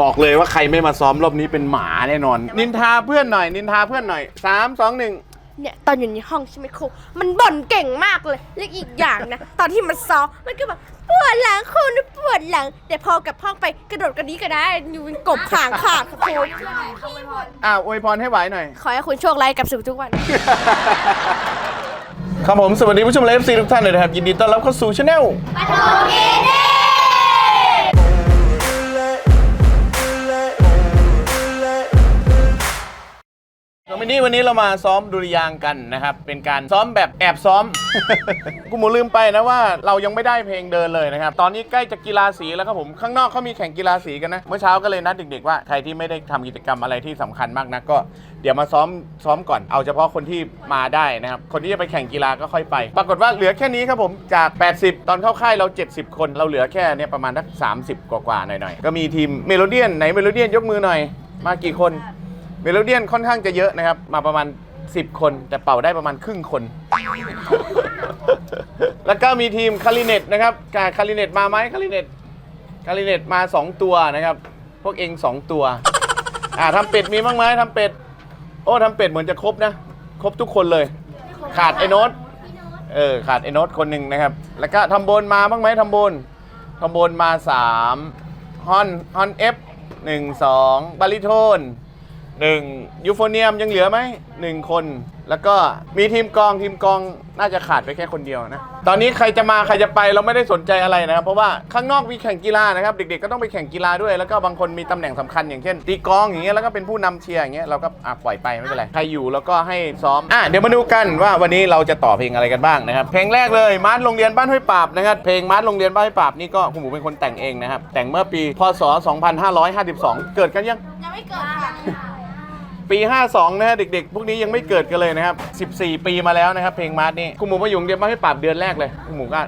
บอกเลยว่าใครไม่มาซ้อมรอบนี้เป็นหมาแน่นอน นินทาเพื่อนหน่อย นินทาเพื่อนหน่อยสามสองหนึ่งเนี่ยตอนอยู่ในห้องใช่ไหมครูมันบ่นเก่งมากเลยและอีกอย่างนะ ตอนที่มันซ้อมมันก็แบบปวดหลังครูนะปวดหลัง แต่พอกลับห้องไปกระโดดกระดี้กระได้อยู่เป็นกบขางขาดค่ะครูอ่าอวยพรให้ไหวหน่อย ขอให้คุณโชคร้ายกับสื่อทุกวัน ครับผม สวัสดีผู้ชมเลฟซีทุกท่านเลยนะครับ ยินดีต้อนรับเข้าสู่ช anel วั นนี้วันนี้เรามาซ้อมดุริยางค์กันนะครับ เป็นการซ้อมแบบแอบซ้อม กูหมูลืมไปนะว่าเรายังไม่ได้เพลงเดินเลยนะครับ ตอนนี้ใกล้จะกีฬาสีแล้วครับผม ข้างนอกเขามีแข่งกีฬาสีกันนะ เมื่อเช้าก็เลยนัดเด็กๆว่าใครที่ไม่ได้ทำกิจกรรมอะไรที่สำคัญมากนะก็เดี๋ยวมาซ้อมซ้อมก่อน เอาเฉพาะคนที่มาได้นะครับ คนที่จะไปแข่งกีฬาก็ค่อยไป ปรากฏว่าเหลือแค่นี้ครับผมจาก 80 ตอนเข้าค่ายเรา 70 คนเราเหลือแค่เนี่ยประมาณทัก30 กว่าๆหน่อยๆก็มีทีมเมโลเดียนไหนเมโลเดียนยกมือหน่อย มากี่คน เมโลเดียนค่อนข้างจะเยอะนะครับ มาประมาณ 10 คน แต่เป่าได้ประมาณครึ่งคน แล้วก็มีทีมคาริเนตนะครับกาคาริเนตมาไหมคาริเนตคาริเนตมา 2 ตัวนะครับ พวกเอง 2 ตัว อ่าทำเป็ดมีบ้างไหมทำเป็ด โอ้ทำเป็ดเหมือนจะครบนะ ครบทุกคนเลย ขาดไอ้โน้ตเออขาดไอ้โน้ตคนหนึ่งนะครับ แล้วก็ทำโบนมาบ้างไหมทำโบนทำโบนมา3ฮอนฮอนเอฟหนึ่งสองบาริโทน หนึ่งยูโฟเนียมยังเหลือไหมหนึ่งคน แล้วก็มีทีมกองทีมกองน่าจะขาดไปแค่คนเดียวนะ ตอนนี้ใครจะมาใครจะไปเราไม่ได้สนใจอะไรนะครับ เพราะว่าข้างนอกมีแข่งกีฬานะครับ เด็กๆก็ต้องไปแข่งกีฬาด้วย แล้วก็บางคนมีตำแหน่งสำคัญอย่างเช่นตีกองอย่างเงี้ยแล้วก็เป็นผู้นำเชียร์อย่างเงี้ยเราก็อะปล่อยไปไม่เป็นไรใครอยู่แล้วก็ให้ซ้อมอะเดี๋ยวมาดูกันว่าวันนี้เราจะต่อเพลงอะไรกันบ้างนะครับเพลงแรกเลยมาร์ทโรงเรียนบ้านห้วยปราบนะครับเพลงมาร์ทโรงเรียนบ้านห้วยปราบนี่ก็คุณหมูเป็นคนแต่งเองนะครับแต่งเมื่อปีพศ 2552 เกิดกันยัง ยังไม่เกิดค่ะ ปี 52 นะฮะเด็กๆ พวกนี้ยังไม่เกิดกันเลยนะครับ 14 ปีมาแล้วนะครับ เพลงมาร์ทนี่คุณหมูมาอยู่โรงเรียนมาให้ปราบเดือนแรกเลยคุณหมูก็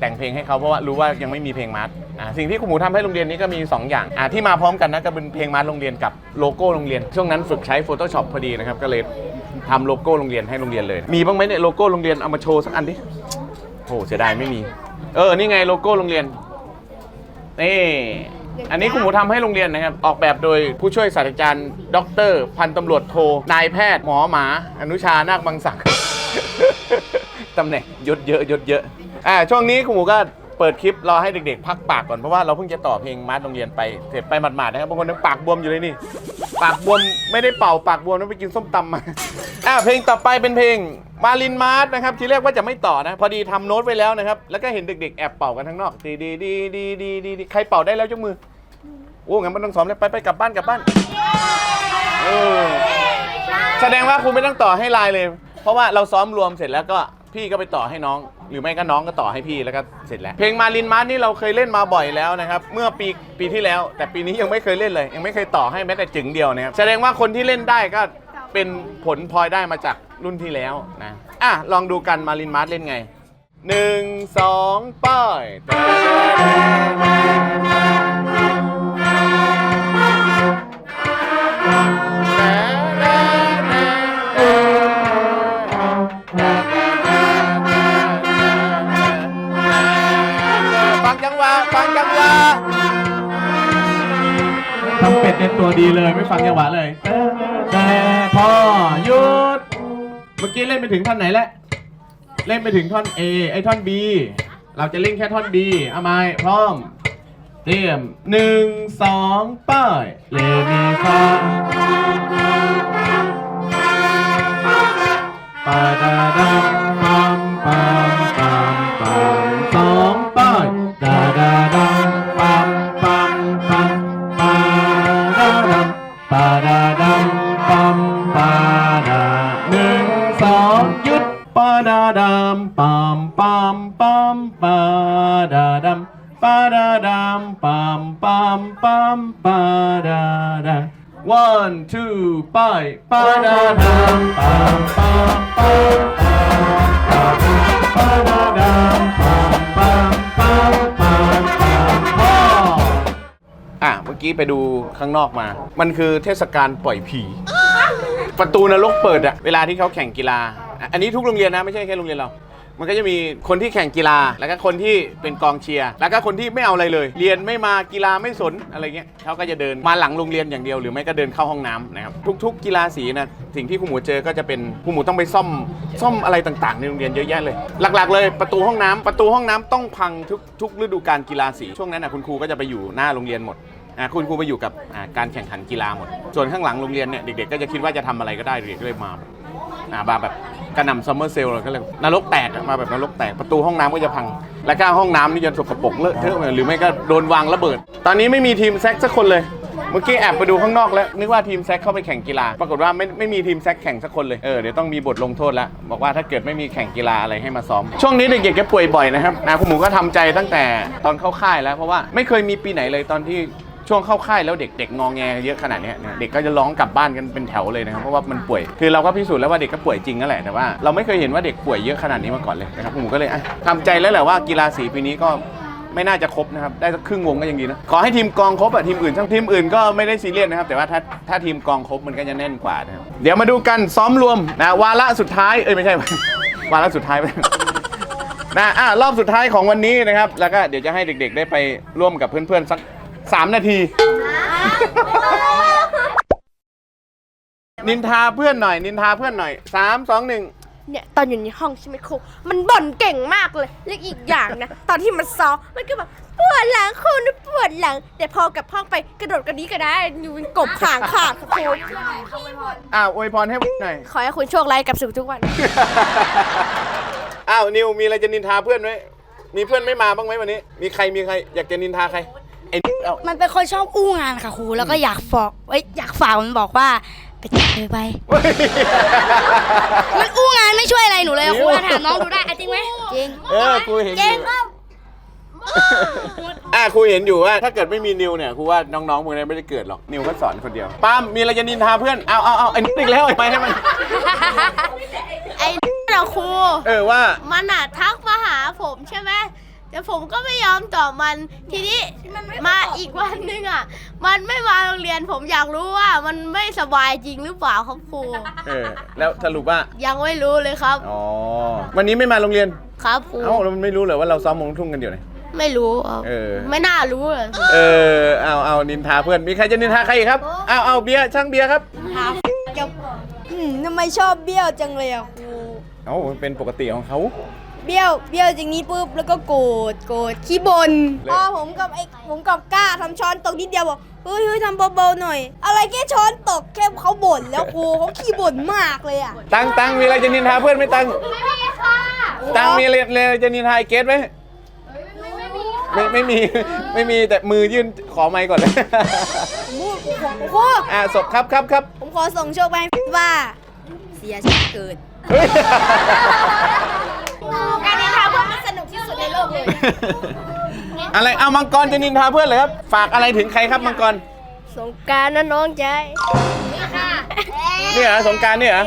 แต่งเพลงให้เขาเพราะว่ารู้ว่ายังไม่มีเพลงมาร์ทอ่าสิ่งที่คุณหมูทำให้โรงเรียนนี้ก็มี 2 อย่างอ่าที่มาพร้อมกันนะก็เป็นเพลงมาร์ทโรงเรียนกับโลโก้โรงเรียน ช่วงนั้นฝึกใช้ Photoshop พอดีนะครับก็เลยทำโลโก้โรงเรียนให้โรงเรียนเลย มีบ้างไหมเนี่ยโลโก้โรงเรียนเอามาโชว์สักอันดิโอ้เสียดายไม่มี เออนี่ไงโลโก้โรงเรียนนี่ อันนี้คุณหมูทำให้โรงเรียนนะครับ ออกแบบโดยผู้ช่วยศาสตราจารย์ด็อกเตอร์พันตำรวจโทนายแพทย์หมอหมา อนุชานาคบังศักดิ์ ตำแหน่งยศเยอะยศเยอะอ่าช่วงนี้คุณหมูก็ เปิดคลิปรอให้เด็กๆ พักปากก่อนเพราะว่าเราเพิ่งจะต่อเพลงมาร์ทโรงเรียนไปเสร็จไปหมาดๆนะครับบางคนยังปากบวมอยู่เลยนี่ ปากบวมไม่ได้เป่าปากบวมต้องไปกินส้มตำมาอ่าเพลงต่อไปเป็นเพลงมารินมาร์ทนะครับทีแรกว่าจะไม่ต่อนะ พอดีทำโน้ตไว้แล้วนะครับ แล้วก็เห็นเด็กๆแอบเป่ากันข้งนอกดีดีดีดีดีดีใครเป่าได้แล้วยกมือโอ้งั้นไม่ต้องซ้อมแล้วไปไปกลับบ้านกลับบ้านเออแสดงว่าคุณไม่ต้องต่อให้ไลน์เลย เพราะว่าเราซ้อมรวมเสร็จแล้วก็พี่ก็ไปต่อให้น้อง หรือไม่ก็น้องก็ต่อให้พี่แล้วก็เสร็จแล้ว เพลงมารินมาร์นี่เราเคยเล่นมาบ่อยแล้วนะครับ เมื่อปีปีที่แล้ว แต่ปีนี้ยังไม่เคยเล่นเลย ยังไม่เคยต่อให้แม้แต่จึงเดียวนะครับแสดงว่าคนที่เล่นได้ก็เป็นผลพลอยได้มาจากรุ่นที่แล้วนะอะลองดูกันมารินมาร์เล่นไงหนึ่งสองป้าย ตัวดีเลยไม่ฟังจังหวะเลย แต่พอหยุด เมื่อกี้เล่นไปถึงท่อนไหนแล้ว เล่นไปถึงท่อน A ไอ้ท่อน B เราจะเล่นแค่ท่อน B เอาไหมพร้อม เตรียมหนึ่งสองป้ายเลมีฟาปาดาดา ดาดามปัมปัมปัมปาดาดามปาดาดามปัมปัมปัมปาดาดา one two ไป้ายปาดาดามปัมปัมปัมปาดาดามปัมปัมปัมปัมปัมพ่ออะเมื่อกี้ไปดูข้างนอกมา มันคือเทศกาลปล่อยผี ประตูนรกเปิดอะเวลาที่เขาแข่งกีฬา อันนี้ทุกโรงเรียนนะไม่ใช่แค่โรงเรียนเรา มันก็จะมีคนที่แข่งกีฬา แล้วก็คนที่เป็นกองเชียร์ แล้วก็คนที่ไม่เอาอะไรเลย เรียนไม่มากีฬาไม่สนอะไรเงี้ยเขาก็จะเดินมาหลังโรงเรียนอย่างเดียวหรือไม่ก็เดินเข้าห้องน้ำนะครับทุก ๆ กีฬาสีนะสิ่งที่ครูหมูเจอก็จะเป็นครูหมูต้องไปซ่อมซ่อมอะไรต่างๆ ในโรงเรียนเยอะแยะเลย หลักๆ เลยประตูห้องน้ำประตูห้องน้ำต้องพังทุกทุกฤดูกาลกีฬาสีช่วงนั้นนะคุณครูก็จะไปอยู่หน้าโรงเรียนหมดอะคุณครูไปอยู่กับอ่าการแข่งขันกีฬาหมด ส่วนข้างหลังโรงเรียนเนี่ยเด็กๆก็จะคิดว่าจะทำอะไรก็ได้เด็กๆก็เลยมาแบบ อ่ามาแบบ กระหน่ำซัมเมอร์เซลล์ก็เลยนรกแตกอะมาแบบนรกแตกประตูห้องน้ำก็จะพัง แล้วก็ห้องน้ำนี่จะสกปรกเลอะเทอะหรือไม่ก็โดนวางระเบิด ตอนนี้ไม่มีทีมแซกสักคนเลย เมื่อกี้แอบไปดูข้างนอกแล้วนึกว่าทีมแซกเข้าไปแข่งกีฬา ปรากฏว่าไม่ไม่มีทีมแซกแข่งสักคนเลยเออเดี๋ยวต้องมีบทลงโทษแล้วบอกว่าถ้าเกิดไม่มีแข่งกีฬาอะไรให้มาซ้อม ช่วงนี้เด็กๆจะป่วยบ่อยนะครับนะคุณหมูก็ทำใจตั้งแต่ตอนเข้าค่ายแล้วเพราะว่าไม่เคยมีปีไหนเลยตอนที่ ช่วงเข้าค่ายแล้วเด็กๆงองแงเยอะขนาดเนี้ยนะเด็กก็จะร้องกลับบ้านกันเป็นแถวเลยนะครับเพราะว่ามันป่วยคือเราก็พิสูจน์แล้วว่าเด็กก็ป่วยจริงนั่นแหละแต่ว่าเราไม่เคยเห็นว่าเด็กป่วยเยอะขนาดนี้มาก่อนเลยนะครับผมก็เลยอะทำใจแล้วแหละว่ากีฬาสีปีนี้ก็ไม่น่าจะครบนะครับ ได้สักครึ่งวงก็ยังดีนะ ขอให้ทีมกองครบอะทีมอื่นทั้งทีมอื่นก็ไม่ได้ซีเรียสนะครับ แต่ว่าถ้าถ้าทีมกองครบมันก็จะแน่นกว่านะครับ เดี๋ยวมาดูกันซ้อมรวมนะวาระสุดท้าย เอ้ยไม่ใช่ วาระสุดท้ายนะอะรอบสุดท้ายของวันนี้นะครับ แล้วก็เดี๋ยวจะให้เด็ก ๆ ได้ไปร่วมกับเพื่อนๆสัก 3 นาที นินทาเพื่อนหน่อย นินทาเพื่อนหน่อย 3 2 1 เนี่ยตอนอยู่ในห้องใช่ไหมครูมันบ่นเก่งมากเลยและอีกอย่างนะ ตอนที่มันซ้อมมันก็แบบปวดหลังครูนะปวดหลัง แต่พอกลับห้องไปกระโดดกระดี้กระได้อยู่เป็นกบขางขาดค่ะครูอ้าวอวยพรให้หน่อย ขอให้คุณโชคร้ายกับสุขทุกวัน อ้าวนิวมีอะไรจะนินทาเพื่อนไหมมีเพื่อนไม่มาบ้างไหมวันนี้ มีใครมีใคร อยากจะนินทาใคร ไอ้เอามันเป็นคนชอบอู้งานค่ะครูแล้วก็อยากฝากเอ้ยอยากฝากมันบอกว่าไปจับเลยไปมันอู้งานไม่ช่วยอะไรหนูเลยอะครูถามน้องดูได้อะจริงไหมจริงเออครูเห็นอจริงยู่ครับอะครูเห็นอยู่ว่า ถ้าเกิดไม่มีนิวเนี่ยครูว่าน้องๆพวกนี้ไม่ได้เกิดหรอกนิวก็สอนคนเดียวป้ามมีอะไรจะนินทาเพื่อนเอาเอาเอาไอ้นิดอีกแล้วไอ้ไปให้มัน ไอ้เราครู เออว่ามันอะทักมาหาผมใช่ไหม แต่ผมก็ไม่ยอมตอบมัน ทีนี้มาอีกวันหนึงอะ มันไม่มาโรงเรียนผมอยากรู้ว่ามันไม่สบายจริงหรือเปล่าครับครู เออ แล้วสรุปว่า ยังไม่รู้เลยครับ อ๋อ วันนี้ไม่มาโรงเรียน ครับครู เอ้าเราไม่รู้เหรอว่าเราซ้อมมงทุ่งกันอยู่ไหน ไม่รู้ครับเออ ไม่น่ารู้เลย เออ เอาเอานินทาเพื่อน มีใครจะนินทาใครอีกครับ เอาเอาเบียร์ช่างเบียร์ครับอืมทำไมชอบเบี้ยวจังเลยอะครู เอ้ามันเป็นปกติของเขา เบี้ยวเบี้ยวจากนี้ปุ๊บแล้วก็โกรธโกรธขี้บนเลยพอผมกับไอ้ผมกับก้าทำช้อนตกนิดเดียวบอกเฮ้ยเฮ้ยทำเบาๆหน่อย อะไรแค่ช้อนตกแค่เขาบ่นแล้วครูเขาขี้บ่นมากเลยอะตังตังมีอะไรจะนินทาเพื่อนไหมตังตังมีอะไรอะไรจะนินทาไอ้เกสไหมไม่ไม่มีไม่มีแต่มือยื่นขอไมค์ก่อนเลยพูดครูอ่าศพครับครับครับผมขอส่งโชคไปให้ว่า เสียชาติเกิด เฮ้ย การนินทาเพื่อนมันสนุกที่สุดในโลกเลยอะไรเอามังกรจะนินทาเพื่อนเลยครับ ฝากอะไรถึงใครครับมังกรสงการนะน้องใจนี่เหรอสงกรารนี่เหรอ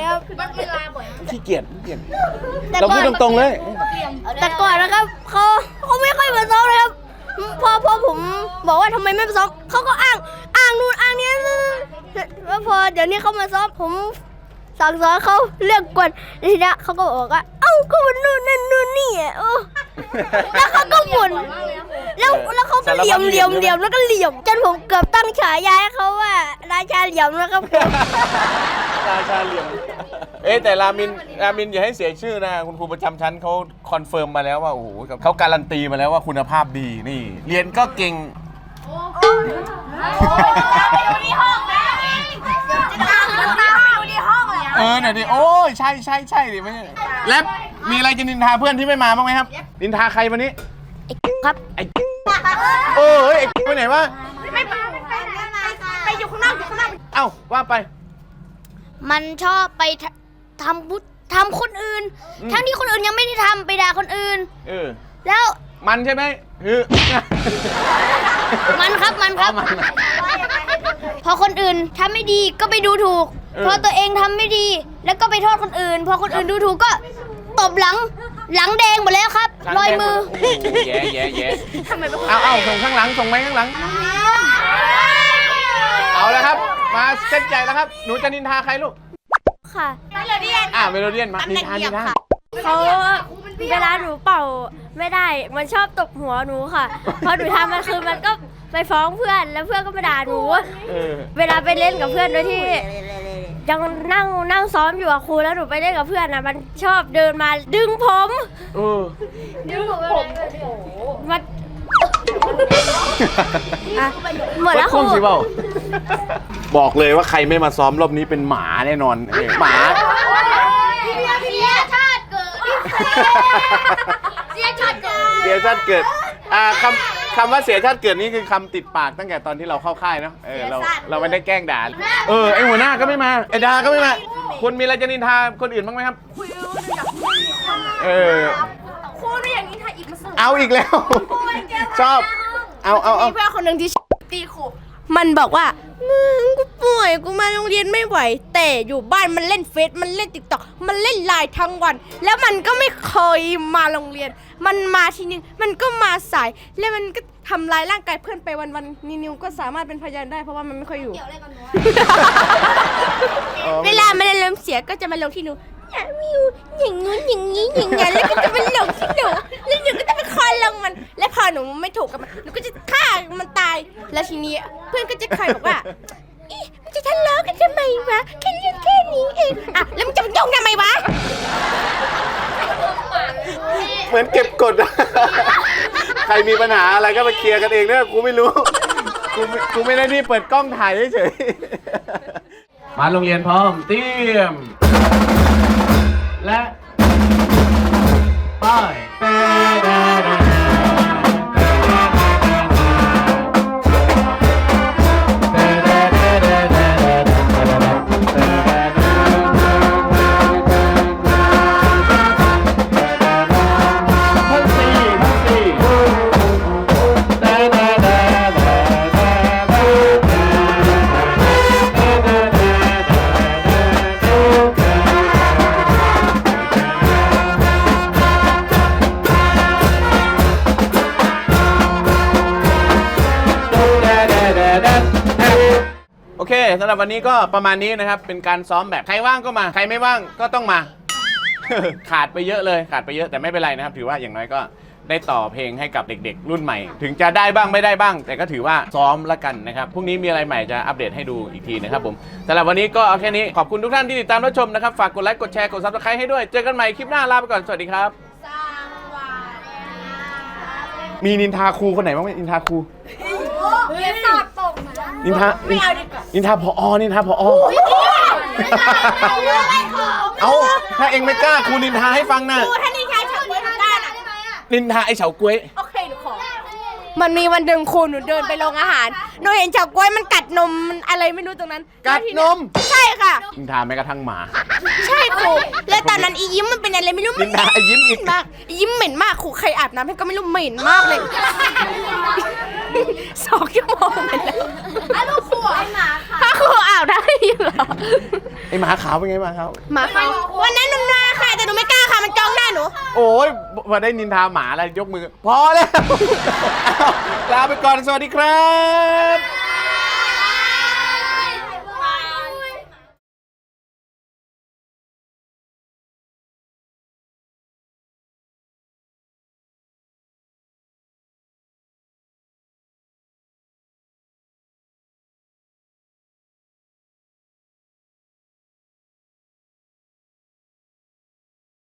ขี้เกียจขี้เกียจเราพูดตรงๆเลย แต่ก่อนนะครับเขาเขาไม่ค่อยมาซ้อมเลยครับ พอพอผมบอกว่าทำไมไม่มาซ้อมเขาก็อ้างอ้างนู่นอ้างนี้แล้วพอเดี๋ยวนี้เขามาซ้อมผม สั่งสอนเขาเรื่องกวนทีนี้เขาก็บอกว่า เอ้าก็มันนู่นนั่นนู่นนี่อะโอ้แล้วเขาก็บ่นแล้วแล้วเขาก็เหลี่ยมเหลี่ยมเหลี่ยมแล้วก็เหลี่ยม จนผมเกือบตั้งฉายาให้เขาว่าราชาเหลี่ยมนะครับผมราชาเหลี่ยม เอ๊ะแต่รามินรามินอย่าให้เสียชื่อนะ คุณครูประจำชั้นเขาคอนเฟิร์มมาแล้วว่าโอ้โหเขาการันตีมาแล้วว่าคุณภาพดีนี่ เรียนก็เก่งเออห น่อยดิโอ้ยใช่ใช่ใช่ดิไม่ใช่แล้วมีอะไรจะนินทาเพื่อนที่ไม่มาบ้างไหมครับ นินทาใครวันนี้ครับไอ้เออเฮ้ยไอ้ไปไหนวะไปอยู่ข้างนอกอยู่ข้างนอกเอ้าว่าไป มันชอบไปททำบุทำคนอื่นอืมทั้งที่คนอื่นยังไม่ได้ทำไปด่าคนอื่น เออ แล้วมันใช่ไหมคือมันครับมันคอ๋อรับมันพอคนอื่นทำไม่ดีก็ไปดูถูกเออ พอตัวเองทำไม่ดี แล้วก็ไปโทษคนอื่น พอคนอื่นดูถูกก็ตบหลังหลังแดงหมดแล้วครับรอยมือโโหแย่แย่แย่เอาเอาส่งข้างหลังส่งไหมข้างหลัง เอาแล้วครับ มาเส้นใหญ่แล้วครับ หนูจะนินทาใครลูก ค่ะไม่เลยเรียนอ่าเมโลเดียนมา นินทานินทาเขาเวลาหนูเป่าไม่ได้ มันชอบตบหัวหนูค่ะ พอหนูทำมันคือมันก็ไปฟ้องเพื่อนแล้วเพื่อนก็มาด่าหนู เออ เวลาไปเล่นกับเพื่อนโดยที่ ยังนั่งนั่งซ้อมอยู่กับครูแล้วหนูไปเล่นกับเพื่อนนะมันชอบเดินมาดึงผม เออ ดึงผมมันอะหมดแล้วคครูงสิเปล่าบอกเลยว่าใครไม่มาซ้อมรอบนี้เป็นหมาแน่นอนเออหมาเสียชาติเกิดเสียชาติเกิดเสียชาติเกิด อ่าคำ คำว่าเสียชาติเกิดนี่คือคำติดปากตั้งแต่ตอนที่เราเข้าค่ายเนาะเออเราเราไม่ได้แกล้งด่าเออไอหัวหน้าก็ไม่มาไอดาก็ไม่มาคุณมีอะไรจะนินทาคนอื่นบ้างไหมครับเออครูได้อย่างนี้ถ้าอีกมาสนุกเอาอีกแล้ว ชอบ เอาเอาเอา มีเพื่อนคนหนึ่งที่ตีครู มันบอกว่ามึงกูป่วยกูมาโรงเรียนไม่ไหว แต่อยู่บ้านมันเล่นเฟซมันเล่นติ๊กต็อกมันเล่นไลน์ทั้งวัน แล้วมันก็ไม่เคยมาโรงเรียน มันมาทีนึงมันก็มาสาย แล้วมันก็ทำร้ายร่างกายเพื่อนไปวันๆนินิวก็สามารถเป็นพยานได้เพราะว่ามันไม่ค่อยอยู่อ๋อเวลามันเริ่มเสียก็จะมาลงที่หนู อย่ามิวอย่างงู้นอย่างนี้อย่างงั้นแล้วก็จะมาลงที่หนูแล้วหนูก็จะไปคอยลงมัน และพอหนูไม่ถูกกับมันหนูก็จะฆ่ามันตาย แล้วทีนี้เพื่อนก็จะคอยบอกว่าอีมันจะทะเลาะกันทำไมวะแค่เรื่องแค่นี้เองอะแล้วมันจะมายุ่งทำไมวะเหมือนเก็บกด ใครมีปัญหาอะไรก็ไปเคลียร์กันเองเนี่ยกูไม่รู้ กูไม่กูไม่ได้นี่เปิดกล้องถ่ายเฉยๆ มาโรงเรียนพร้อมเตรียม และไป้าย โอเคสำหรับวันนี้ก็ประมาณนี้นะครับ เป็นการซ้อมแบบใครว่างก็มา ใครไม่ว่างก็ต้องมา ขาดไปเยอะเลยขาดไปเยอะแต่ไม่เป็นไรนะครับ ถือว่าอย่างน้อยก็ได้ต่อเพลงให้กับเด็กๆ รุ่นใหม่ ถึงจะได้บ้างไม่ได้บ้าง แต่ก็ถือว่าซ้อมละกันนะครับพรุ่งนี้มีอะไรใหม่จะอัปเดตให้ดูอีกทีนะครับผมสำหรับวันนี้ก็เอาแค่นี้ขอบคุณทุกท่านที่ติดตามรับชมนะครับฝากกดไลค์กดแชร์กดซับสไครต์ให้ด้วยเจอกันใหม่คลิปหน้าลาไปก่อนสวัสดีครับมีนินทาครูคนไหนบ้างไหมนินทาครู นินทาไม่เอาดีกว่านินทาพออนินทาพออเอาถ้าเองไม่กล้าครูนินทาให้ฟังนะครูท่านนี้ใช้ฉับไว้ทางด้านอะนินทาไอ้เฉาก้วยโอเคหนูขอมันมีวันหนึ่งครูหนูเดินไปโรงอาหารหนูเห็นเฉาก๊วยมันกัดนมมันอะไรไม่รู้ตรงนั้น กัดนม ใช่ค่ะ นินทาแม้กระทั่งหมา ใช่ครูแล้วตอนนั้นอียิ้มมันเป็นอะไรไม่รู้นินทาไอ้ยิ้มอีกมากอียิ้มเหม็นมากครูใครอาบน้ำให้ก็ไม่รู้เหม็นมากเลย สองชั่วโมงไปแล้วถ้าครูอาบน้ำถ้าครูอาบน้ำให้อยู่เหรอไอ้หมาขาวเป็นไงหมาขาวหมาเขาวันนั้นหนูนาค่ะแต่หนูไม่กล้าค่ะมันจ้องหน้าหนู โอ้ยพอได้นินทาหมาแล้วยกมือ พอแล้วเอาลาไปก่อนสวัสดีครับ